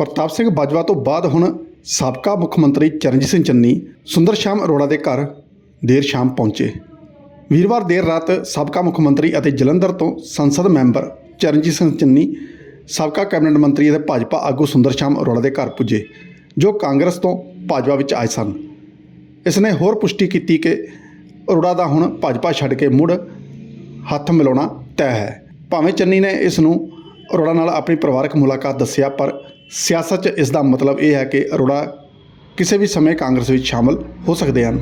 ਪ੍ਰਤਾਪ ਸਿੰਘ ਬਾਜਵਾ ਤੋਂ ਬਾਅਦ ਹੁਣ ਸਾਬਕਾ ਮੁੱਖ ਮੰਤਰੀ ਚਰਨਜੀਤ ਸਿੰਘ ਚੰਨੀ, ਸੁੰਦਰ ਸ਼ਾਮ ਅਰੋੜਾ ਦੇ ਘਰ ਦੇਰ ਸ਼ਾਮ ਪਹੁੰਚੇ। ਵੀਰਵਾਰ ਦੇਰ ਰਾਤ ਸਾਬਕਾ ਮੁੱਖ ਮੰਤਰੀ ਅਤੇ ਜਲੰਧਰ ਤੋਂ ਸੰਸਦ ਮੈਂਬਰ ਚਰਨਜੀਤ ਸਿੰਘ ਚੰਨੀ, ਸਾਬਕਾ ਕੈਬਨਿਟ ਮੰਤਰੀ ਅਤੇ ਭਾਜਪਾ ਆਗੂ ਸੁੰਦਰ ਸ਼ਾਮ ਅਰੋੜਾ ਦੇ ਘਰ ਪੁੱਜੇ, ਜੋ ਕਾਂਗਰਸ ਤੋਂ ਭਾਜਪਾ ਵਿੱਚ ਆਏ ਸਨ। ਇਸ ਨੇ ਹੋਰ ਪੁਸ਼ਟੀ ਕੀਤੀ ਕਿ ਅਰੋੜਾ ਦਾ ਹੁਣ ਭਾਜਪਾ ਛੱਡ ਕੇ ਮੁੜ ਹੱਥ ਮਿਲਾਉਣਾ ਤੈਅ ਹੈ। ਭਾਵੇਂ ਚੰਨੀ ਨੇ ਇਸ ਨੂੰ ਅਰੋੜਾ ਨਾਲ ਆਪਣੀ ਪਰਿਵਾਰਕ ਮੁਲਾਕਾਤ ਦੱਸਿਆ, ਪਰ ਸਿਆਸਤ 'ਚ ਇਸ ਦਾ ਮਤਲਬ ਇਹ ਹੈ ਕਿ ਅਰੋੜਾ ਕਿਸੇ ਵੀ ਸਮੇਂ ਕਾਂਗਰਸ ਵਿੱਚ ਸ਼ਾਮਲ ਹੋ ਸਕਦੇ ਹਨ,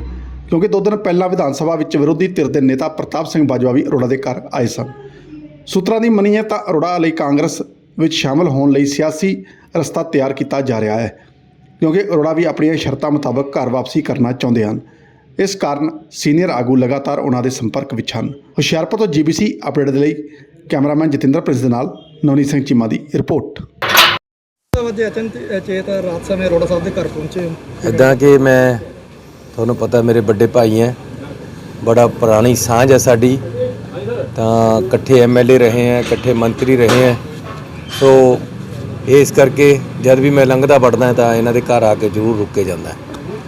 ਕਿਉਂਕਿ ਦੋ ਦਿਨ ਪਹਿਲਾਂ ਵਿਧਾਨ ਸਭਾ ਵਿੱਚ ਵਿਰੋਧੀ ਧਿਰ ਦੇ ਨੇਤਾ ਪ੍ਰਤਾਪ ਸਿੰਘ ਬਾਜਵਾ ਵੀ ਅਰੋੜਾ ਦੇ ਘਰ ਆਏ ਸਨ। ਸੂਤਰਾਂ ਦੀ ਮੰਨੀਏ ਤਾਂ ਅਰੋੜਾ ਲਈ ਕਾਂਗਰਸ ਵਿੱਚ ਸ਼ਾਮਲ ਹੋਣ ਲਈ ਸਿਆਸੀ ਰਸਤਾ ਤਿਆਰ ਕੀਤਾ ਜਾ ਰਿਹਾ ਹੈ, ਕਿਉਂਕਿ ਅਰੋੜਾ ਵੀ ਆਪਣੀਆਂ ਸ਼ਰਤਾਂ ਮੁਤਾਬਕ ਘਰ ਵਾਪਸੀ ਕਰਨਾ ਚਾਹੁੰਦੇ ਹਨ। ਇਸ ਕਾਰਨ ਸੀਨੀਅਰ ਆਗੂ ਲਗਾਤਾਰ ਉਹਨਾਂ ਦੇ ਸੰਪਰਕ ਵਿੱਚ ਹਨ। ਹੁਸ਼ਿਆਰਪੁਰ ਤੋਂ ਜੀਬੀਸੀ ਅਪਡੇਟ ਦੇ ਲਈ ਕੈਮਰਾਮੈਨ ਜਤਿੰਦਰ ਪ੍ਰਿੰਸ ਦੇ ਨਾਲ ਨਵਨੀਤ ਸਿੰਘ ਚੀਮਾ ਦੀ ਰਿਪੋਰਟ। ਵਜੇ ਅਚਨ ਚੇਤ ਰਾਤ ਸਮੇਂ ਰੋੜਾ ਸਾਹਿਬ ਦੇ ਘਰ ਪਹੁੰਚੇ ਹੋ। ਇਦਾਂ ਕਿ ਮੈਂ ਤੁਹਾਨੂੰ ਪਤਾ ਮੇਰੇ ਵੱਡੇ ਭਾਈ ਹੈ। ਬੜਾ ਪੁਰਾਣੀ ਸਾਂਝ ਹੈ ਸਾਡੀ। ਤਾਂ ਇਕੱਠੇ ਐਮਐਲਏ ਰਹੇ ਹੈ ਇਕੱਠੇ ਮੰਤਰੀ ਰਹੇ ਹੈ। ਸੋ ਇਸ ਕਰਕੇ ਜਦ ਵੀ ਮੈਂ ਲੰਘਦਾ ਵੜਦਾ ਤਾਂ ਇਹਨਾਂ ਦੇ ਘਰ ਆ ਕੇ ਜ਼ਰੂਰ ਰੁਕ ਕੇ ਜਾਂਦਾ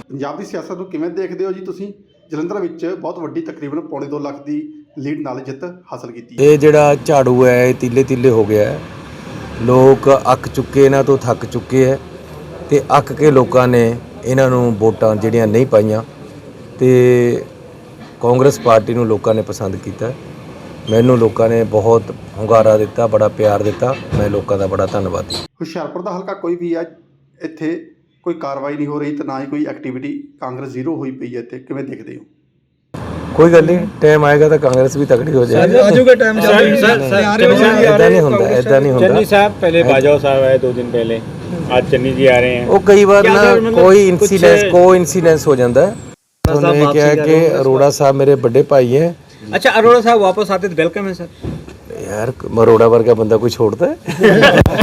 ਪੰਜਾਬ ਦੀ ਸਿਆਸਤ ਨੂੰ ਕਿਵੇਂ ਦੇਖਦੇ ਹੋ ਜੀ ਤੁਸੀਂ? ਜਲੰਧਰ ਵਿੱਚ ਬਹੁਤ ਵੱਡੀ ਤਕਰੀਬਨ ਪੌਣੇ 2 ਲੱਖ ਦੀ ਲੀਡ ਨਾਲ ਜਿੱਤ ਹਾਸਲ ਕੀਤੀ। ਇਹ ਜਿਹੜਾ ਝਾੜੂ ਹੈ ਇਹ ਤੀਲੇ ਤੀਲੇ ਹੋ ਗਿਆ ਹੈ। ਲੋਕ ਅੱਕ ਚੁੱਕੇ ਇਹਨਾਂ ਤੋਂ ਥੱਕ ਚੁੱਕੇ ਹੈ ਤੇ ਅੱਕ ਕੇ ਲੋਕਾਂ ਨੇ ਇਹਨਾਂ ਨੂੰ ਵੋਟਾਂ ਜਿਹੜੀਆਂ ਨਹੀਂ ਪਾਈਆਂ ਤੇ ਕਾਂਗਰਸ ਪਾਰਟੀ ਨੂੰ ਲੋਕਾਂ ਨੇ ਪਸੰਦ ਕੀਤਾ। ਮੈਨੂੰ ਲੋਕਾਂ ਨੇ ਬਹੁਤ ਹੁੰਗਾਰਾ ਦਿੱਤਾ ਬੜਾ ਪਿਆਰ ਦਿੱਤਾ। ਮੈਂ ਲੋਕਾਂ ਦਾ ਬੜਾ ਧੰਨਵਾਦੀ ਹੁਸ਼ਿਆਰਪੁਰ ਦਾ ਹਲਕਾ ਕੋਈ ਵੀ ਹੈ ਇੱਥੇ ਕੋਈ ਕਾਰਵਾਈ ਨਹੀਂ ਹੋ ਰਹੀ ਤੇ ਨਾ ਹੀ ਕੋਈ ਐਕਟੀਵਿਟੀ ਕਾਂਗਰਸ ਜ਼ੀਰੋ ਹੋਈ ਪਈ ਹੈ ਇੱਥੇ। ਕਿਵੇਂ ਦੇਖਦੇ ਹੋ? ਕੋਈ ਗੱਲ ਨਹੀਂ ਟਾਈਮ ਆਏਗਾ ਤਾਂ ਕਾਂਗਰਸ ਵੀ ਤਕੜੀ ਹੋ ਜਾਏਗੀ ਆਜੂਗਾ ਟਾਈਮ ਜਲਦੀ ਆ ਰਹੇ ਹੋ ਇਦਾਂ ਨਹੀਂ ਹੁੰਦਾ ਇਦਾਂ ਨਹੀਂ ਹੁੰਦਾ चन्नी साहब पहले बाजवा साहब आए दो दिन पहले आज चन्नी जी आ रहे हैं ਉਹ ਕਈ ਵਾਰ ਕਿਆ ਨਾ ਸਰ, ਮਤਲਬ ਕੋਈ ਕੁਛ- ਇਨਸੀਡੈਂਸ ਕੋ ਇਨਸੀਡੈਂਸ ਹੋ ਜਾਂਦਾ ਹੈ ਤੁਹਾਨੂੰ ਇਹ ਕਿਹਾ ਕਿ ਅਰੋੜਾ ਸਾਹਿਬ ਮੇਰੇ ਵੱਡੇ ਭਾਈ ਹੈ अच्छा अरोड़ा साहब वापस आते तो वेलकम है सर ਯਾਰ ਮਰੋੜਾ ਵਰਗਾ ਬੰਦਾ ਕੋਈ ਛੋੜਦਾ ਹੈ